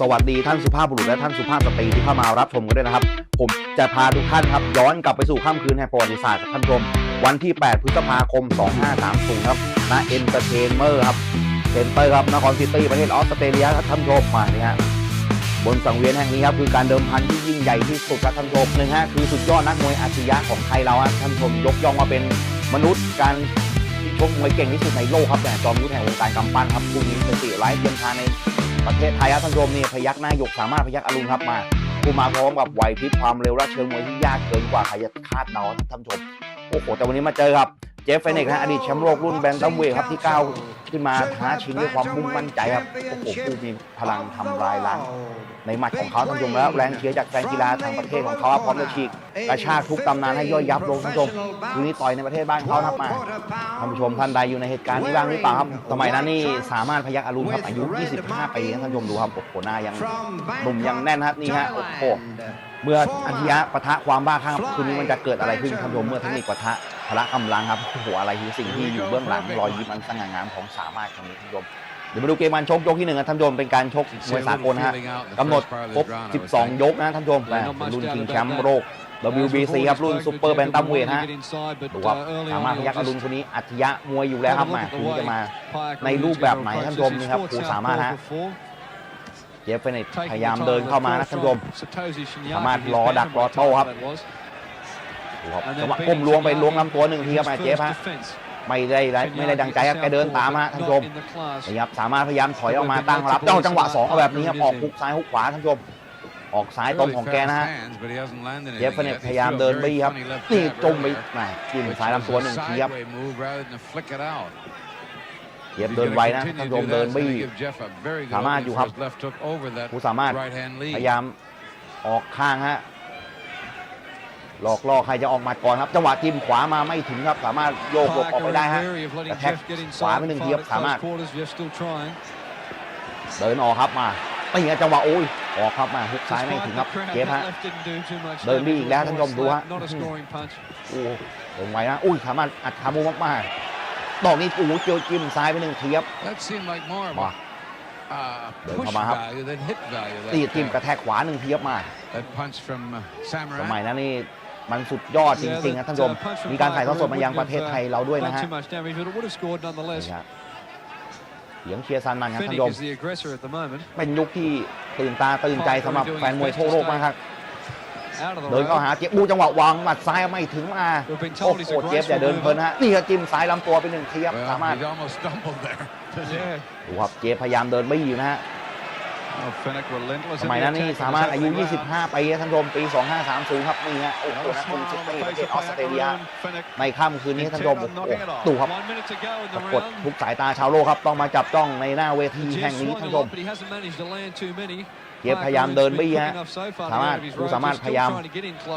สวัสดีท่านสุภาพบุรุษและท่านสุภาพสตรีที่เข้ามารับชมกันด้วยนะครับ ผมจะพาทุกท่านครับย้อนกลับไปสู่ค่ำคืนแห่งประวัติศาสตร์ครับท่านชม วันที่ 8 พฤษภาคม 2530 ครับณเอ็นเตอร์เทนเมอร์ครับเซ็นเตอร์ครับนครซิตี้ประเทศออสเตรเลียครับท่านชมมาเนี่ฮะบนสังเวียนแห่งนี้ครับคือการเดิมพันที่ยิ่งใหญ่ที่สุดครับท่านชมหนึ่งฮะคือสุดยอดนักมวยอาชีพของไทยเราครับท่านชมยกย่องมาเป็นมนุษย์การ ชกมวยเก่งที่สุดในโลกครับแต่จอมยุทธแห่งวงการกำปั้นครับผู้มีสติไร้เทียมทานในประเทศไทยครับท่านผู้ชมนี่พยักหน้าหยกสามารถพยักอรุณครับมาผู้มาพร้อมกับไหวพริบความเร็วและเชิงมวยที่ยากเกินกว่าใครจะคาดเดาท่านผู้ชมโอ้โหแต่วันนี้มาเจอครับ เจฟเฟเนกนะอดีตแชมป์โลกรุ่นแบนตัมเวทครับที่ก้าวขึ้นมาท้าชิงด้วยความมุ่งมั่นใจครับโอ้โหผู้มีพลังทำลายล้างในหมัดของเขาท่านผู้ชมแล้วแรงเชียร์จากแฟนกีฬาทางประเทศของเขาพร้อมจะฉีกกระชากทุกตำนานให้ย่อยยับลงท่านผู้ชมทีนี้ต่อยในประเทศบ้านเขาครับมาท่านผู้ชมท่านใดอยู่ในเหตุการณ์นี้บ้างหรือเปล่าครับสมัยนั้นนี่สามารถพยักอรุณครับอายุ 25 ปีท่านผู้ชมดูครับโอ้โหหน้ายังหนุ่มยังแน่นครับนี่ฮะโอ้โหเมื่ออัจฉริยะปะทะความบ้าคลั่งคืนนี้มันจะเกิดอะไรขึ้นท่านผู้ชมเมื่อเทคนิคปะทะ พละกำลังครับโอ้โหอะไรคือสิ่งที่อยู่เบื้องหลังรอยยิ้มอันสง่างามของสามารถครั้งนี้ท่านผู้ชมเดี๋ยวมาดูเกมมันชกยกที่หนึ่งนะท่านผู้ชมเป็นการชกมวยสากลนะฮะกำหนดครบ 12 ยกนะท่านผู้ชมแต่เป็นรุ่นชิงแชมป์โลก WBC ครับรุ่นซุปเปอร์แบนตัมเวทฮะดูครับสามารถพยักอรุณคนนี้อัจฉริยะมวยอยู่แล้วครับมาคุณจะมาในรูปแบบไหนท่านผู้ชมนี่ครับครูสามารถฮะเจฟเฟเนตพยายามเดินเข้ามานะท่านผู้ชมสามารถรอดักรอโต้ครับดู ครับจังหวะก้มล้วงไปล้วงลำตัวหนึ่งทีครับมาเจฟฮะไม่ได้ได้ไม่ได้ดังใจครับแกเดินตามฮะท่านผู้ชมนี่ครับสามารถพยายามถอยออกมาตั้งรับเจ้าจังหวะสองเอาแบบนี้ครับออกฮุกซ้ายฮุกขวาท่านผู้ชมออกซ้ายตรงของแกนะฮะเจฟเฟเนตพยายามเดินบี้ครับนี่จมไปแหมจิ้มซ้ายลำตัวหนึ่งทีครับเจฟเดินไวนะท่านผู้ชมเดินบี้สามารถอยู่ครับผู้สามารถพยายามออกข้างฮะ หลอกล่อใครจะออกหมาก่อนครับจังหวะจิ้มขวามาไม่ถึงครับสามารถโยกหลบออกไปได้ฮะกระแทกขวาไปหนึ่งทีครับสามารถเดินออกครับมาตีฮะจังหวะโอ้ยออกครับมาฮุกซ้ายไม่ถึงครับเจฟฮะเดินบี้อีกแล้วท่านผู้ชมดูฮะโอ้ลงไวนะอุ้ยสามารถอัดขามูมากๆดอกนี้โอ้โหเจียวจิ้มซ้ายไปหนึ่งทีครับมาเดินเข้ามาครับตีจิ้มกระแทกขวาหนึ่งทีครับมาสมัยนั้นนี่ มันสุดยอดจริงๆนะท่านผู้ชม มีการถ่ายทอดสดมายังประเทศไทยเราด้วยนะฮะนี่ฮะเสียงเชียร์ซันมันครับท่านผู้ชม เป็นยุคที่ตื่นตาตื่นใจสำหรับแฟนมวยทั่วโลกมากครับเดินเข้าหาเจ็บบูจังหวะวางหมัดซ้ายไม่ถึงมาโอ้โหเจ็บอย่าเดินเพลินฮะนี่ก็จิ้มซ้ายลำตัวไปหนึ่งทีครับสามารถดูครับเจฟพยายามเดินไม่อยู่นะฮะ สมัยนั้นนี่สามารถอายุ 25 ปีท่านผู้ชมปี 2530 ครับนี่ฮะโอ้โหนะคุณซิดนีย์ประเทศออสเตรเลียในค่ำคืนนี้ท่านผู้ชมโอ้โหดูครับปรากฏทุกสายตาชาวโลกครับต้องมาจับจ้องในหน้าเวทีแห่งนี้ท่านผู้ชมเจฟพยายามเดินบี้ฮะสามารถดูสามารถพยายาม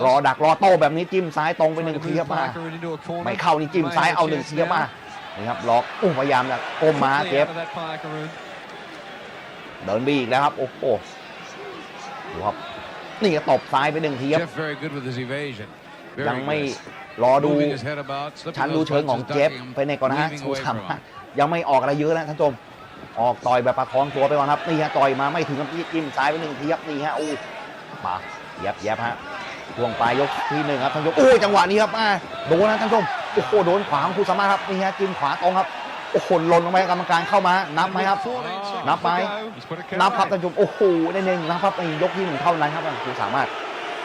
รอดักรอโต้แบบนี้จิ้มซ้ายตรงไปหนึ่งทีครับมาไม่เข้านี่จิ้มซ้ายเอาหนึ่งทีครับมานี่ครับล็อกโอ้พยายามจะก้มมาเจฟ เดินบี้อีกแล้วครับ โอ้โหดูครับนี่ก็ตบซ้ายไปหนึ่งทีครับยังไม่รอดูชั้นดูเชิงของเจฟไปในก่อนนะฮะชูสามารถยังไม่ออกอะไรเยอะนะท่านผู้ชมออกต่อยแบบประคองตัวไปก่อนครับนี่ฮะต่อยมาไม่ถึงกับจิ้มซ้ายไปหนึ่งทีครับนี่ฮะอู้มาแยบแยบฮะช่วงปลายยกที่หนึ่งครับท่านผู้ชมโอ้ยจังหวะนี้ครับอ่าโดนนะท่านผู้ชมโอ้โหโดนขวาของครูสามารถครับนี่ฮะจิ้มขวาตรงครับ โอ้โหหล่นลงไปกรรมการเข้ามา นับไหมครับ นับไหมนับครับท่านผู้ชมโอ้โหเน่นๆนับครับในยกที่หนึ่งเท่านั้นครับครูสามารถ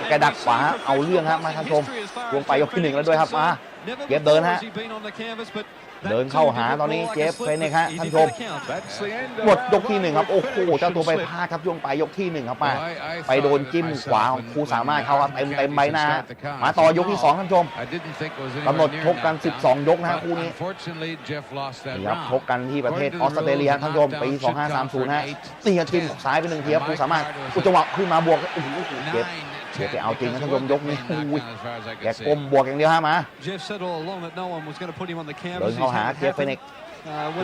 แกดักขวาเอาเรื่องครับมาท่านผู้ชมช่วงปลายยกที่หนึ่งแล้วด้วยครับมาเก็บเดินฮะ เดินเข้าหาตอนนี้เจฟเฟนเนกฮะท่านชมหมดยกที่หนึ่งครับ โอ้โหเจ้าตัวไปพลาดครับช่วงปลายยกที่หนึ่งครับมาไปโดนจิ้มขวาของครูสามารถเข้าครับเต็มเต็มใบหน้า มาต่อยกที่สองท่านชมกำหนดชกกัน 12 ยกนะคู่นี้นี่ครับชกกันที่ประเทศออสเตรเลียท่านชมปี 2530ฮะนี่ครับจิ้มซ้ายไปหนึ่งทีครับครูสามารถอุยจังหวะขึ้นมาบวกโอ้โหเจ็บ เจ็บไปเอาจริงนะท่านผู้ชมยกนี้อุ้ยแกก้มบวกอย่างเดียวฮะมาเดินเข้าหาเจฟเฟนเนก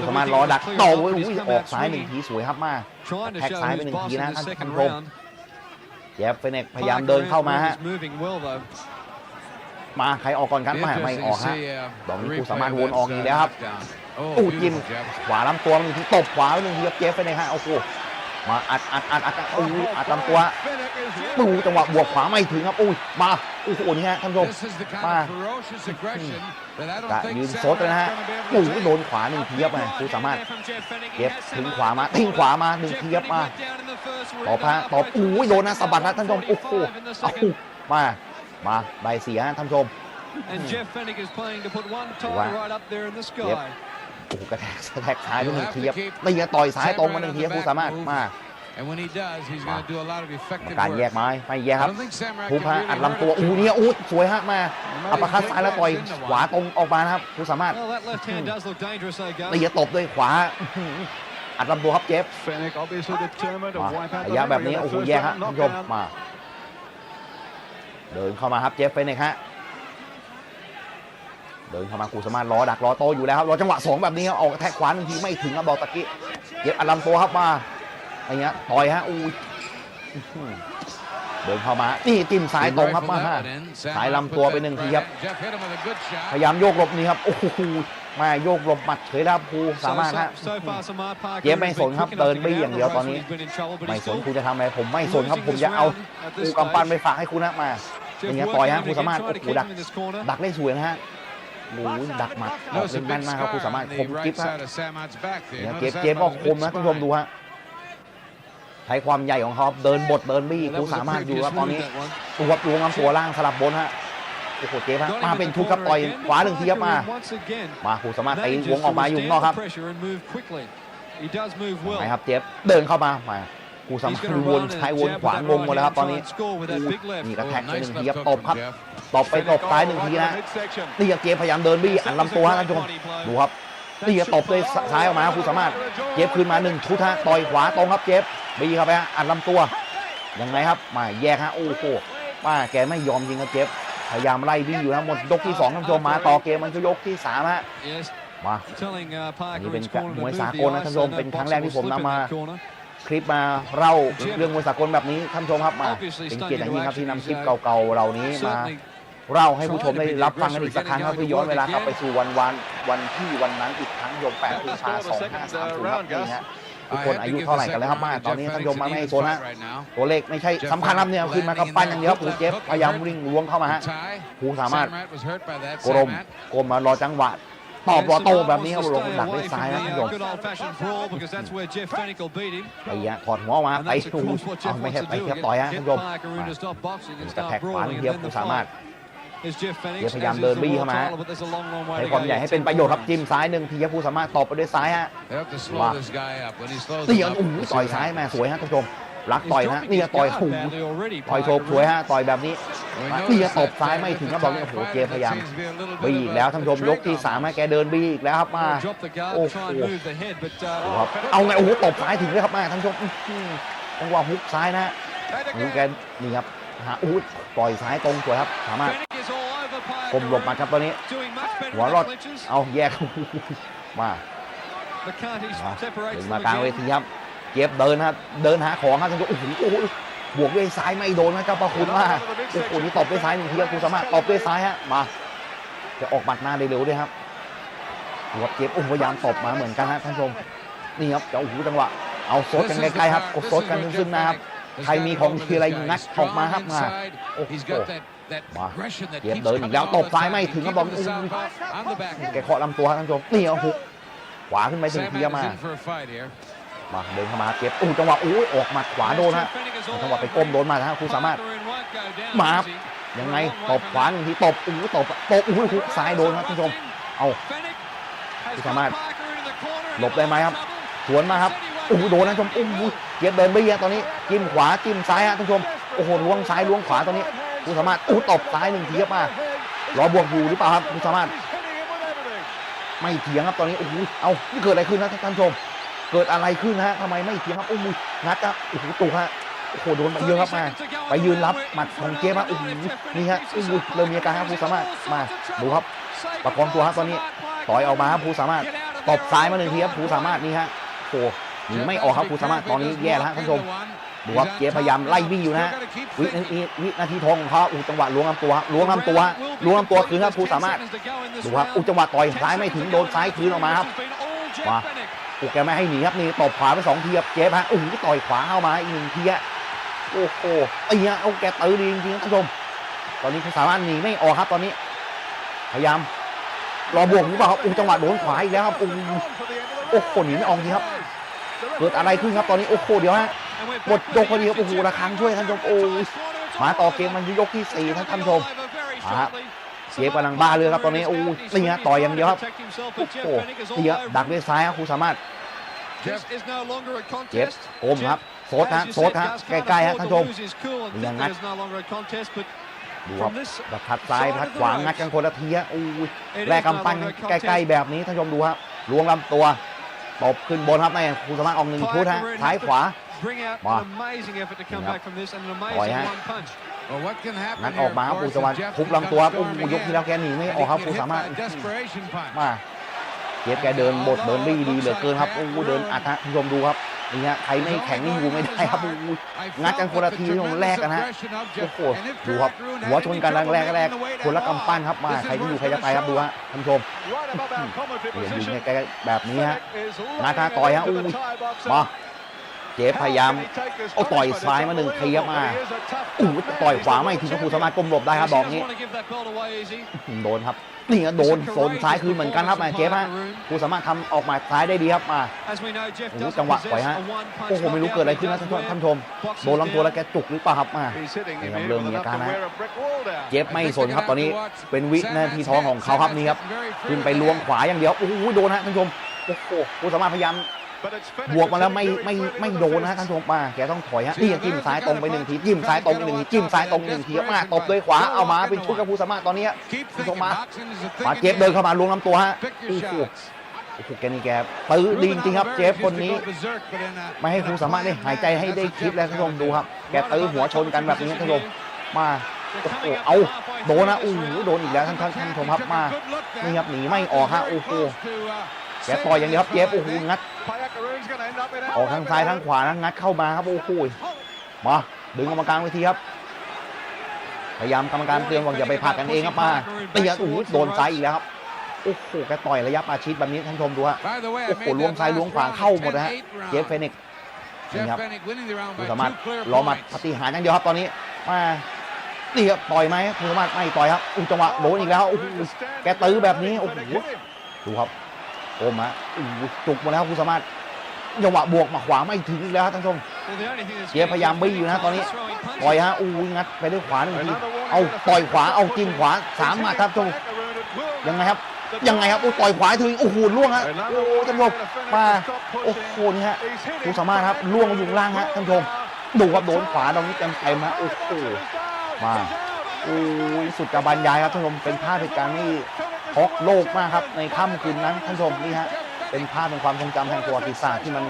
สามารถรอดักโต้ไว้อุ้ยออกซ้ายหนึ่งทีสวยครับมาแท็กซ้ายไปหนึ่งทีนะท่านผู้ชมเจฟเฟนเนกพยายามเดินเข้ามาฮะมาใครออกก่อนกันไม่ไม่ออกฮะดอกนี้ครูสามารถวนออกอีกแล้วครับอู้จิ้มขวาลำตัวหนึ่งทีตบขวาไปหนึ่งทีครับเจฟเฟนเนกฮะโอ้โหมาอัดอัดอัดอัดอัดโอ้ยอัดลำตัว ปูจังหวะบวกขวาไม่ถึงครับอุ้ยมาโอ้โหนี่ฮะท่านผู้ชมมากะยืนซดเลยนะฮะโอ้โหโดนขวาหนึ่งเทียบมาคือสามารถเก็บถึงขวามาทิ้งขวามาหนึ่งเทียบมาตอบฮะตอบโอ้ยโดนนะสะบัดนะท่านผู้ชมโอ้โหเอามามาใบเสียฮะท่านผู้ชม And Jeff Fennick is playing to put one tie Wow. right up there in the sky. โอ้โหกระแทกกระแทกซ้ายไปหนึ่งเทียบตีกระต่อยซ้ายตรงมาหนึ่งเทียบผู้สามารถมา And when he does, he's going to do a lot of กรรม effective การ work. แยกไม้ไม่แยก I ครับ don't think Samurai ภู can พา really อัด run ลำตัว back อู้ there. เนี่ยอู้สวยฮะมาอัปเปอร์คัตซ้ายแล้วต่อยขวาตรงออกมานะครับผู้สามารถ Well, that left hand does look dangerous, though, ตี Gus. จะตบด้วยขวาอื้อหืออัดลำตัวครับเจฟ Fennec obviously determined to มา wipe out ระ the ยะแบบ memory นี้ of โอ้ that โห first แย่ฮะ round ท่านผู้ชม knockdown. มา เดินเข้ามาครับเจฟเฟนเนกฮะเดินเข้ามากูสามารถล้อดักล้อโตอยู่แล้วครับรอจังหวะสองแบบนี้ครับออกกระแทกขวาหนึ่งทีไม่ถึงครับบอกตะกี้เก็บอัดลำตัวครับมา อะไรเงี้ยต่อยฮะอู้ยอื้อหือเดินเข้ามา นี่จิ้มซ้าย He ตรงครับ rifled มาฮะ that one in. สาย Samurai ลำตัว put ไป that หนึ่งที right ครับ hand. Jeff hit him with a good พ shot. ยายามโยกหลบนี่ครับ โอ้โหมาโยกหลบหมัดเฉยแล้วครับครู So, สามารถฮะ so, so far, Samad Parker เจ๊ไม่ has สน been ครับ quick เดิน enough to บี้ get อย่าง out เดียว of ต the อนนี้ race. He's been in trouble, but ไม่ he's สน still คุณจะทำอะไร ผมไม่สนครับ losing ผม this จะเอา round at กู this กำปั้น stage. ไปฝากให้คุณนะมา Jeff เป็นไง working ต่อยฮะ him คุณ again, สามารถ trying to โอ้โห keep ดัก him in this corner. ดักได้สวยนะฮะโอ้ยดักหมัดออก Notice เล่ a นแม่ big นมากครับ scar คุณสามารถ on คม the กิ๊บ right ฮะ side of Samad's back there. เนี่ย Notice เก็บ that เก็บก็ about ค the ม mid นะท่านผู้ชม spine. ดูฮะใช้ความใหญ่ของเขาครับเดินบดเดินบี้ Well, กู that was a สามารถอยู่ previous ครับตอน move, นี้ that one. ตัวรวงลำตัวล่างสลับบนฮะโอ้โหเจ๊ฮะ Got him มา in เป็น the ชุดครับ corner ต่อย again, ขวาหนึ่งทีครับ Parker มา in once again. มากูสามารถตีว Manages งออกมา to อยู่ข้าง withstand นอกครับ the pressure and move quickly. He does move ไห well. นครับเจ๊เดินเข้ามามากูสา He's มารถ gonna วน run and ซ้ายวน jab ขวา with ง that งหมดแล้วครับ right ตอน hand, นี้ try and score with that big left. นี่กระ Oh, แทกไปห nice นึ่ง left ทีครับ hook ตบ from ครับ Jeff. ตบไปตบซ้ายหนึ่งทีนะ midsection. นี่เจ๊พยายามเดินบี้อัดลำตัวฮะท่านผู้ชมดูครับ นี่ตบด้วยซ้ายออกมาครับคุณสามารถเจฟคืนมาหนึ่งชุดฮะต่อยขวาตรงครับเจฟบีเข้าไปฮะอัดลำตัวยังไงครับมาแยกฮะโอ้โหป้าแกไม่ยอมจริงครับเจฟพยายามไล่บี้อยู่นะหมดยกที่สองท่านผู้ชมมาต่อเกมมันก็ยกที่สามฮะ Yes, มา telling uh, อัน Parker นี้เป็น in his corner to มวย move สา the กลนะ ice ท่านผู้ช so ม no เป็นครั้ง boxer แรก will ที่ผม slip in นำมา that corner. คลิปมาเล่าเรื่องมวยสากลแบบนี้ท่านผู้ชมครับมา Obviously เป็น stunned เกียรติอย่าง into ยิ่งครับที่ action. นำ He's คลิป uh, เก่าๆเหล่านี้มา certainly เล่าให้ผู้ชมได้รับฟังกันอีกสักครั้งครับเพื่อย้อนเวลากลับไปสู่วันวันวันที่วันนั้นอีกครั้งยมแปดพฤษภาสองห้าสามศูนย์ครับนี่ฮะทุก I คน have อา to ยุ give เท่า the ไหร่กันแล้วครับ second มา round ต to อนนี้ Jeff ท่านผู้ชม Fennick's มา an ไม่ even โซนฮะ fight right now. ตัวเลขไม่ใช่สำคัญครับเนี่ยขึ้นมากับปั้นอย่างเดียวปูเจฟพยายามวิ่งล้วงเข้ามาฮะ Tie. ภูสามารถ Samrat was hurt by that. กรม Samrat. กรมมารอจังหวะตอบรอโต้แบบนี้ครับลง Stay ดักด้วย away ซ้าย from นะ the, ท่านผู้ช uh, ม good old-fashioned brawl because that's where Jeff Fennick will beat him. ไอ้ยะถอดหัวออกมา And ไป that's, of โอ้โห course, what เอา Jeff ไม่ wants ใช่ to ไป do. เทียบ Get, ต่อยฮะ get ท่านผู้ชม Parker in to stop boxing and กระแท start กขวา brawling เทียบ and ภู then the สามารถ เดี๋ยวพยายาม as is เดิน the บี้ world เข้ามา title, but there's a long, long way ใช้ to ความ go ใหญ่ yet. ให้เป็น Ten ประโยชน์ครับ rounds. จิ้มซ้ายหนึ่งทีครับภูสามารถตอบไปด้วยซ้ายฮะ They have to slow Wow. this guy up. When he slows นี่ him ยัง up, โอ้โห we'll see ต่อย what ซ้าย happens. มาสวยฮะท่านผู้ชมรัก He's ต่อยนะ dropping นี่ his จะต่อย guard โอ้โห badly already, ต่อยโช Parker, ว์สวย really. ฮะต่อยแบบนี้ We มา noticed นี่จะตบ that ซ้าย time ไม่ with ถึง the ครับบอก tie นี่โอ้โห fight, เกม that พยายาม seems to be a little บี bit อี of ก a- แล้ว a ท่านผู้ชม trade ยกที่ off. สามให้แกเดินบีอีกแล้วครับมา Drop the guard, โอ้ try โห and move the head, but ดู uh, ครับเอาไงโอ้โหตบซ้ายถึงเลยครับแม่ท่านผู้ชมอื้อหือจังหวะฮุกซ้ายนะนี่แกนี่ครับ หาโอ้โหปล่อยซ้ายตรงสวยครับ สามารถ Fennick is all over กลมหลบ Parker. มาครับตอนนี้ Doing much better หัว in รอด the clinches. เอาแยก มา McCarthy มา separates ถึง them มากลางเว again. ทีครับ เก็บเดินครับเดินหาของครับท่านผู้ชมโอ้โหโอ้โหบวกด้วยซ้ายไม่โดนนะเจ้าประคุณมากโอ้โหนี่ตบด้วยซ้ายหนึ่งทีครับคุณสามารถตบด้วยซ้ายฮะมาจะออกหมัดหน้าได้เร็วด้วยครับหัวเก็บโอ้โหพยายามตบมาเหมือนกันฮะท่านผู้ชมนี่ครับจะโอ้โหจังหวะเอาโซด This กัน is the ใกล้ๆครับ power- กด this โซด is กัน where ซึ่ Jeff งๆนะครับ Fennick has ใครมี got ของ over ทีอะไร this guy. งัด He's ออกมาครับ strong มา inside. โอ้โห He's got that that มา aggression that เก็บ keeps เดินอีก coming แล้ว all ต the บซ้าย time. ไม่ He ถึงครับ keep บอก him โอ้ the โห southpaw on the back. แกเคาะลำตัวครับท่านผู้ชมนี่เอาหุกขวาขึ้นไปถึงที Samat มา is in for a fight here. มาเดินเข้ามาเก็บโอ้โหจังหวะโอ้ยออกหมัดขวาโดนฮะ Jeff Fennick is all จังหวะไป over ก้ม him. โดนมาฮะคุณสามารถ Parker and won't go down มา easy. ยังไงตบขวาหนึ่งทีตบโอ้โหตบตบโอ้โหหุกซ้ายโดนครับท่านผู้ชมเอา Fennick has ที่ got สามารถ Parker into the corner and หลบได้ไหมครับ trouble. สวนมาครับ Said he won't โอ้โหโดนนะชมโอ้โหเก็บเดินไปเยอะตอนนี้จิ้มขวาจิ้มซ้ายฮะท่านผู้ชมโอ้โหล้วงซ้ายล้วงขวาตอนนี้คุณสามารถโอ้ตบซ้ายหนึ่งทีครับมารอบวกอยู่หรือเปล่าครับคุณสามารถ ไม่เถียงครับตอนนี้โอ้โหเอานี่เกิดอะไรขึ้นนะท่านผู้ชม เกิดอะไรขึ้นฮะทำไมไม่เถียงครับโอ้โหงัดครับโอ้โหตุกฮะโอ้โหโดนไปเยอะครับมาไปยืนรับหมัดของเจ๊มาโอ้โหนี่ฮะโอ้โหเริ่มมีอาการครับผู้สามารถมาดูครับประคองตัวครับตอนนี้ต่อยออกมาครับผู้สามารถตบซ้ายมาหนึ่งทีครับผู้สามารถนี่ฮะโอ้ ไม่ออกครับผู้สามารถตอนนี้แย่แล้วฮะท่านผู้ชมดูครับเจ๊พยายามไล่บี้อยู่นะฮะวินาทีวินาทีทองของเขาอู้จังหวะล้วงลำตัวฮะล้วงลำตัวฮะล้วงลำตัวคืนครับผู้สามารถดูครับอู้จังหวะต่อยซ้ายไม่ถึงโดนซ้ายคืนออกมาครับมาโอ้แกไม่ให้หนีครับนี่ตบขวาไปสองทีครับเจฟฮะโอ้โหต่อยขวาเข้ามาอีกหนึ่งทีอะโอ้โหไอ้เนี้ยเอาแกตื้อดีจริงๆท่านผู้ชม ตอนนี้เขาสามารถหนีไม่ออกครับตอนนี้ พยายามรอบวกหรือเปล่าครับโอ้จังหวะโดนขวาอีกแล้วครับโอ้โหโอ้โหหนีไม่ออกจริงครับ เกิดอะไรขึ้นครับตอนนี้โอ้โหเดี๋ยวฮะ And we're หมด back ยกพอ ready ดีครับโอ้โหระฆังช่วยท่านผู้ชมโอ้ยมาต่อเกมมันยกที่สี่ท่านท่านผู้ชมมาครับเจฟกำลังบ้าเลยครับตอนนี้โอ้ยนี่ฮะต่อยอย่างเดียวครับโอ้โหนี่ครับดักด้วยซ้ายครับครูสามารถ This is no longer a เจ็บ contest. โอมครับโซดฮะโซดฮะใกล้ๆฮะท่านผู้ชมยังงัด There's no longer a contest, but ดูครับ from this ดักพัดซ้ายพัดขวางัดกันคนละทีฮะโอ้ยแรกกำปั้นใกล้ๆแบบนี้ท่านผู้ชมดูครับล้วงลำตัว ตบขึ้นบนครับในครูสามารถออกหนึ่งชุดฮะซ้ายขวา bring out Wow. an amazing effort to come Yep. back from this and an Rồi amazing ha. one punch. Well, what can happen งัด here, ออกมาครับ of ครู course, สามารถ if Jeff ทุบลำตัวครับโอ้ becomes โหยก storming ที่แล้วแกหนีไม่ in, ออกครับ and ครู he สามารถ gets hit by a desperation punch. มาเจ็บแกเดินบดเดินบี้ดีเหลือเกินครับโอ้โหเดินอัดฮะท่านผู้ชมดูครับ นี่ฮะใครไม่แข็งนี่อยู่ไม่ได้ครับโอ้โห I งัดกัน felt คนละ the ทีที่ผมแรกกันฮะ tremendous aggression of โอ้ Jeff. โห And if ดูครับ Dragoon หัว had ชน any กันแร trouble กแรก making แรก the way คนละ down กำปั้นครับมา This is ใครที่อยู่ worse ใครจะ than ไปครับ a ดู solo. ฮะท่านผู้ชม Right above our commentary เนี่ยอยู่ position. ใกล้ๆแบบนี้ฮะ Fennec is งัดฮะ running ต่อยฮะ into อู้ the tie box. มาเจฟพยายาม How can he take this เอาต่อย punishment? ซ้าย It's มาหนึ่งทีครับมา unbelievable. He is a tough, อู้ tough man. ต่อย He's ขวา the ไม่ world ถึงครู champion. สามารถก้มหลบได้ครับ He ดอก doesn't นี้ want to give that belt away, is he? โดนครับ นี่ก็โดนโซนซ้ายคืนเหมือนกันครับมาเจฟฮะครูสามารถทำออกหมาซ้ายได้ดีครับมา As we know, Jeff โอ้โห doesn't จังหวะ possess ปล่อยฮะ a one-punch โอ้โหไม่รู้ knockout, เกิดอะไร but ขึ้นนะ he ท่าน does ท่าน wear ผู้ชม boxes โดนลำตัว down. แล้วแกจุกหรือเปล่าครับมา He's hitting him Thì here lương with như enough ca to nè. wear a brick wall down. เจฟไม่สนครับตอนนี้เป็นวินาทีทองของเขาครับนี่ครับขึ้นไปล้วงขวาอย่างเดียวโอ้โหโดนฮะท่านผู้ชมโอ้โหครูสามารถพยายาม But it's Fennec บวกมาแล้ว that's ไม่ hitting ไม่ really ไม่ with โด the นนะ fist. ท่านผู้ชมมาแกต้องถอยฮะนี่จิ้มซ้ายตรงไปหนึ่งทีจิ้มซ้ายตรงอีกหนึ่งทีจิ้มซ้ายตรงอีกหนึ่งทีครับมาตบด้วยขวาเอามาเป็นชุดกับครูสามารถตอนนี้ Keep Cứ thinking không má. boxing is a มา thinking เจฟเดิน game. เข้ามาล้วงลำตัวฮะ Pick โอ้ your โห shots. โอ้โหแกนี่แกตื้อดีจริงๆครับเจฟคนนี้ Used to go berserk, but in a- ไม่ให้ครูสามารถได้หายใจให้ได้คิดแล้วท่านผู้ชมดูครับ แกตื้อหัวชนกันแบบนี้ท่านผู้ชมมา They're โอ้โห coming up เอา to halfway โดนนะ through โอ้โห this round. โดนอีกแล้วท่านท่านท่านผู้ชมครับมา Took a good look there. นี่ครับหนีไม่ออกฮะโอ้โห Very close to, uh, แกต่อยอย่างเดียวครับเจฟโอ้โหงัด Payakaroon's gonna end up in ออกทางซ้ายทางขวานะงัดเข้ามาครับโอ้โหมาดึงกรรมการเวทีครับพยายามกรรมการเตือนบอกอย่าไปผลักกันเองครับมาตีโอ้โหโดนซ้ายอีกแล้วครับโอ้โหแกต่อยระยะประชิดแบบนี้ท่านผู้ชมดูฮะ By the way, I โอ้โห made ล้วง that ซ้าย last ล้วงขวา round เข้า a หมดนะฮะ10-8 round. เจฟเฟนิกซ์นี่ Jeff ครับ Fennick winning the round คุณ by สามารถ two clear รอมา points. ปฏิหารย์อย่างเดียวครับตอนนี้มานี่ครับต่อยไหมคุณสามารถไม่ต่อยครับอุ้ยจังหวะโดนอีกแล้วโอ้โหแกตื้อแบบนี้โอ้โหดูครับ โอมะจุกมาแล้วคุณสามารถจังหวะบวกมาขวาไม่ถึงอีกแล้วท่านชม Well, the only thing that's เจฟพยายามบี้อยู่นะตอนนี้ต่อยฮะอู้งัดไปด้วยขวาหนึ่งทีเอาต่อยขวาเอาจิ้มขวาสามมัดครับชมยังไงครับยังไงครับโอ้ต่อยขวาถึงโอ้โหล่วงฮะโอ้ท่านผู้ชมมาโอ้โหนี่ฮะคุณสามารถครับล่วงมาอยู่ล่างฮะท่านชมดูครับโดนขวาตรงนี้เต็มเต็มฮะโอ้โหมาโอ้ยสุดจะบรรยายครับท่านชมเป็นภาพเหตุการณ์ที่ ช็อกโลกมากครับในค่ำคืนนั้นท่านผู้ชมนี่ฮะเป็นภาพเป็นความทรงจำแห่งประวัติศาสตร์ที่มัน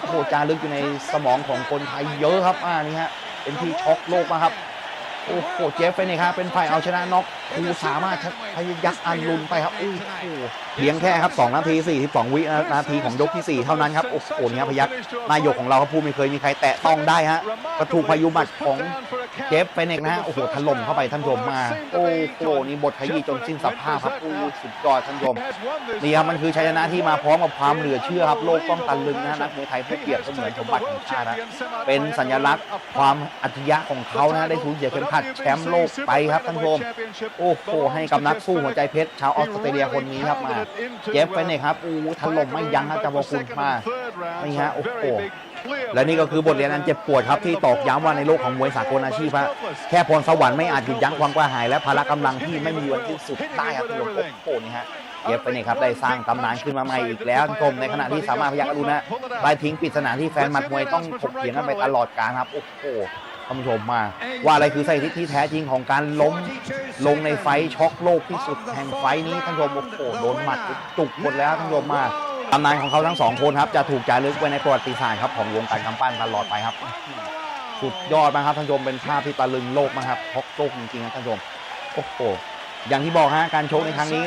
โอ้โหจารึกอยู่ในสมองของคนไทยเยอะครับอ่านี่ฮะเป็นที่ช็อกโลกมากครับ โอ้โหเจฟเฟนนี่ครับเป็นฝ่ายเอาชนะน็อกคูสามารถพยักอันลุนไปครับโอ้โหเพียงแค่ครับ 2 นาที 42 วินาทีของยกที่ 4 เท่านั้นครับ โอ้โหเนี่ครับพยักนายกของเราครับผู้ไม่เคยมีใครแตะต้องได้ฮะก็ถูกพายุบัตรของเจฟเฟนเนกนะฮะโอ้โหถล่มเข้าไปท่านชมมา โอ้โหนี่บทขยี้จนสิ้นสภาพครับโอ้สุดยอดท่านชมนี่ครับมันคือชัยชนะที่มาพร้อมกับความเหลือเชื่อครับโลกต้องตะลึงนะนักมวยไทยผู้เปรียบเสมือนสมบัติของชาตินะเป็นสัญลักษณ์ความอัจฉริยะของเขานะได้สูญเสียเข็มขัดแชมป์โลกไปครับท่านผู้ชมโอ้โหให้กับนักสู้หัวใจเพชรชาวออสเตรเลียคนนี้ครับมาเจฟเฟนเนกครับอู้ถล่มไม่ยั้งครับจำวคุณมานี่ฮะโอ้โหและนี่ก็คือบทเรียนอันเจ็บปวดครับที่ตอกย้ำว่าในโลกของมวยสากลอาชีพฮะแค่พรสวรรค์ไม่อาจหยุดยั้งความกระหายและพละกำลังที่ไม่มีวันสิ้นสุดได้ครับท่านผู้ชมโอ้โหนี่ฮะเจฟเฟนเนกครับได้สร้างตำนานขึ้นมาใหม่อีกแล้วท่านผู้ชมในขณะที่สามารถพยักอรุณนะได้ทิ้งปริศนาที่แฟนหมัดมวยต้องถกเถียงกันไปตลอดกาลครับโอ้โห ท่านผู้ชมมา ว่าอะไรคือสถิติที่แท้จริงของการล้มลงในไฟท์ช็อกโลกที่สุดแห่งไฟท์นี้ท่านผู้ชมโอ้โหโดนหมัดจุกหมดแล้วท่านผู้ชมมาตำนานของเขาทั้งสองคนครับจะถูกจารึกไว้ในประวัติศาสตร์ครับของวงการกำปั้นตลอดไปครับสุดยอดมากครับท่านผู้ชมเป็นภาพที่ตะลึงโลกมากครับช็อกโลกจริงๆนะท่านผู้ชมโอ้โหอย่างที่บอกฮะการโชว์ในครั้งนี้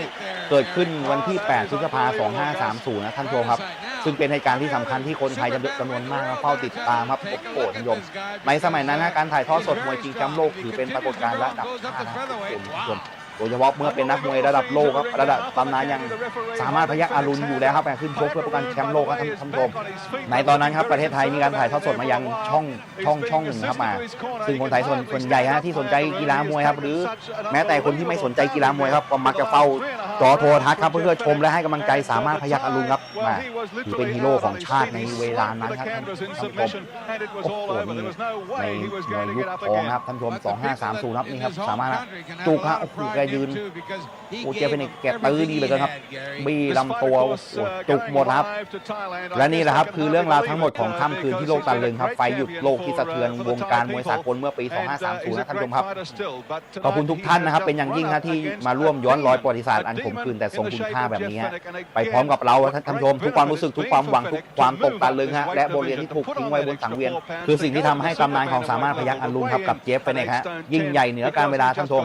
เกิดขึ้นวันที่ 8 พฤษภาคม 2530 นะท่านผู้ชมครับ ซึ่งเป็นเหตุการณ์ที่สำคัญที่คนไทยจำจำนวนมากมาเฝ้าติดตามครับโอ้โหท่านโยมในสมัยนั้นการถ่ายทอดสดมวยจริงแชมป์โลกถือเป็นปรากฏการณ์ระดับชาตินะโอ้โหท่าน โดยเฉพาะเมื่อเป็นนักมวยระดับโลกครับระดับตำนานยังสามารถพยักอารุณอยู่แล้วครับการขึ้นชกเพื่อป้องกันแชมป์โลกครับท่านผู้ชมในตอนนั้นครับประเทศไทยมีการถ่ายทอดสดมายังช่องช่องช่องหนึ่งครับมา ซึ่งคนไทยส่วนส่วนใหญ่ฮะที่สนใจกีฬามวยครับหรือแม้แต่คนที่ไม่สนใจกีฬามวยครับก็มักจะเฝ้าจอโทรทัศน์ครับเพื่อชมและให้กำลังใจสามารถพยักอารุณครับมาถือเป็นฮีโร่ของชาติในเวลานั้นครับท่านผู้ชมโอ้โหนี่ในมวยยุคทองครับท่านผู้ชม2530ครับนี่ครับสามารถจุกฮะโอ้โหยืนโอ้เจเป็นแกตื้อดีเหลยครับ บี้ลำตัวโอ้โหจุกหมดครับ และนี่แหละครับคือเรื่องราวทั้งหมดของค่ำคืนที่โลกตะลึงครับ ไฟหยุดโลกที่สะเทือนวงการมวยสากลเมื่อปี 2530 นะท่านผู้ชมครับ ขอบคุณทุกท่านนะครับ เป็นอย่างยิ่งนะที่มาร่วมย้อนรอยประวัติศาสตร์อันขมขื่นแต่ทรงคุณค่าแบบนี้ฮะไปพร้อมกับเราท่านผู้ชมทุกความรู้สึกทุกความหวังทุกความตกตะลึงฮะและบทเรียนที่ถูกทิ้งไว้บนสังเวียน คือสิ่งที่ทำให้ตำนานของสามารถพยักอันลุงครับกับเจฟเฟเนกฮะยิ่งใหญ่เหนือการเวลาท่านผู้ชม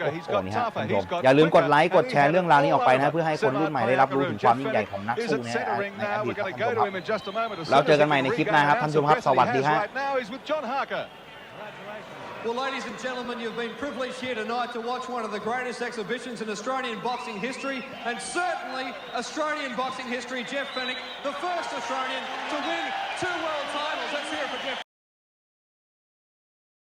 โอ้โหนี่ฮะท่านผู้ชมอย่าลืมกดไลค์กดแชร์เรื่องราวนี้ออกไปนะเพื่อให้คนรุ่นใหม่ได้รับรู้ถึงความยิ่งใหญ่ของนักสู้ในในอดีตครับท่านผู้ชมครับเราเจอกันใหม่ในคลิปหน้าครับท่านผู้ชมครับสวัสดีฮะ Well, ladies and gentlemen, you've been privileged here tonight to watch one of the greatest exhibitions in Australian boxing history, and certainly Australian boxing history. Jeff Fennick, the first Australian to win two world titles. Let's hear it for Jeff